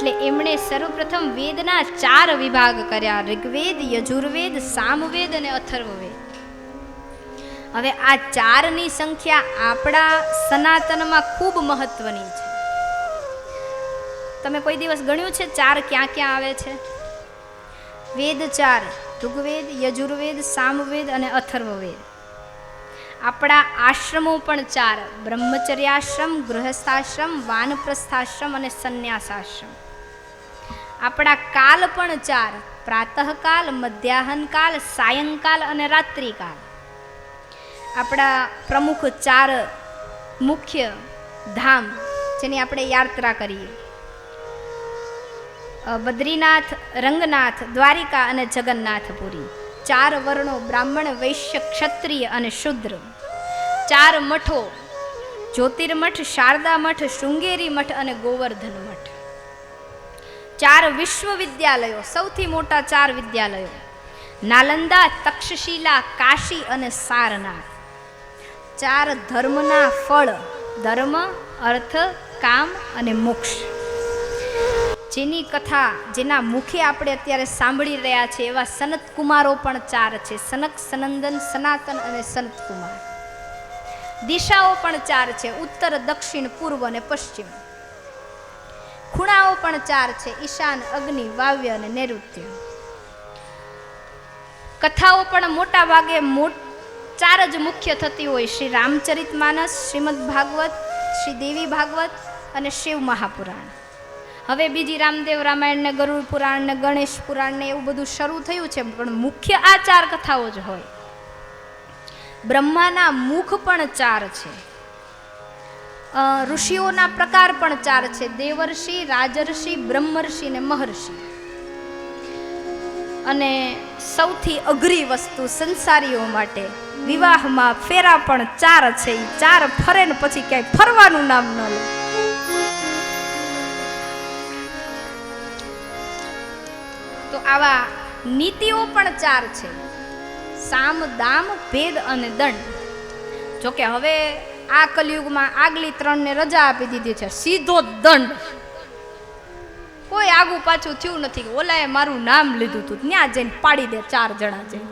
એટલે એમણે સર્વપ્રથમ વેદના ચાર વિભાગ કર્યા. ઋગ્વેદ, યજુર્વેદ, સામવેદ અને અથર્વવેદ. હવે આ ચારની સંખ્યા આપણા સનાતનમાં ખૂબ મહત્વની છે. તમે કોઈ દિવસ ગણ્યું છે ચાર ક્યાં ક્યાં આવે છે? વેદ ચાર, ઋગ્વેદ, યજુર્વેદ, સામવેદ અને અથર્વવેદ. આપણા આશ્રમો પણ ચાર. બ્રહ્મચર્યાશ્રમ, ગૃહસ્થાશ્રમ, વાનપ્રસ્થાશ્રમ અને સંન્યાસાશ્રમ. આપણા કાલ પણ ચાર, પ્રાતઃકાલ, મધ્યાહનકાલ, સાયંકાલ અને રાત્રિકાલ. આપણા પ્રમુખ ચાર મુખ્ય ધામ જેની આપણે યાત્રા કરીએ. બદ્રીનાથ, રંગનાથ, દ્વારિકા અને જગન્નાથપુરી. ચાર વર્ણો બ્રાહ્મણ, વૈશ્ય, ક્ષત્રિય અને શુદ્ર. ચાર મઠો, જ્યોતિર્મઠ શારદા મઠ શૃંગેરી મઠ અને ગોવર્ધન મઠ. ચાર વિશ્વવિદ્યાલયો, સૌથી મોટા ચાર વિદ્યાલયો. નાલંદા, તક્ષશિલા, કાશી અને સારનાથ. ચાર ધર્મના ફળ, ધર્મ, અર્થ, કામ અને મોક્ષ. જેની કથા, જેના મુખે આપણે અત્યારે સાંભળી રહ્યા છે, એવા સનત કુમારો પણ ચાર છે, સનક, સનંદન, સનાતન અને સનત કુમાર. દિશાઓ પણ ચાર છે, ઉત્તર, દક્ષિણ, પૂર્વ અને પશ્ચિમ. ખૂણાઓ પણ ચાર છે. ઈશાન, અગ્નિ, વાવ્ય અને નૈઋત્ય. કથાઓ પણ મોટા ભાગે ચાર જ મુખ્ય થતી હોય. શ્રી રામચરિત માનસ, શ્રીમદ ભાગવત, શ્રી દેવી ભાગવત અને શિવ મહાપુરાણ. હવે બીજી રામદેવ રામાયણ ને ગરુડ પુરાણ ને ગણેશ પુરાણ ને એવું બધું શરૂ થયું છે, પણ મુખ્ય આ ચાર કથાઓ જ હોય. બ્રહ્માના મુખ પણ ચાર છે. ઋષિઓના પ્રકાર પણ ચાર છે. દેવર્ષિ, રાજર્ષિ, બ્રહ્મર્ષિ ને મહર્ષિ. અને સૌથી અઘરી વસ્તુ સંસારીઓ માટે વિવાહમાં ફેરા પણ ચાર છે. એ ચાર ફરે ને પછી ક્યાંય ફરવાનું નામ ન લે. તો આવા નીતિઓ પણ ચાર છે. સામ, દામ, ભેદ અને દંડ. જોકે હવે આ કલયુગમાં આગલી ત્રણને રજા આપી દીધી છે. સીધો દંડ. કોઈ આગું પાછું થયું નથી ઓલાએ મારું નામ લીધું હતું ત્યાં જઈને પાડી દે ચાર જણા જઈને.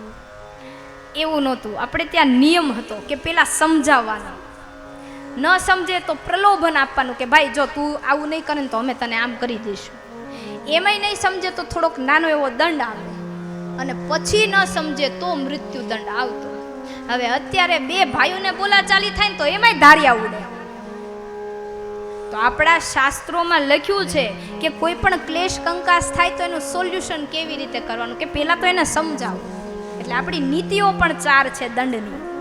એવું નહોતું. આપણે ત્યાં નિયમ હતો કે પેલા સમજાવવાનો. ન સમજે તો પ્રલોભન આપવાનું કે ભાઈ જો તું આવું નહીં કરે ને તો અમે તને આમ કરી દઈશું. એમાંય નહીં સમજે તો થોડોક નાનો એવો દંડ આવે. અને પછી ન સમજે તો મૃત્યુ દંડ આવતો. હવે અત્યારે બે ભાઈઓને બોલાચાલી થાય ને તો એમાંય ધારિયા ઉડે. તો આપણા શાસ્ત્રોમાં લખ્યું છે કે કોઈ પણ ક્લેશ કંકાસ થાય તો એનું સોલ્યુશન કેવી રીતે કરવાનું? કે પહેલાં તો એને સમજાવો. એટલે આપણી નીતિઓ પણ ચાર છે દંડની.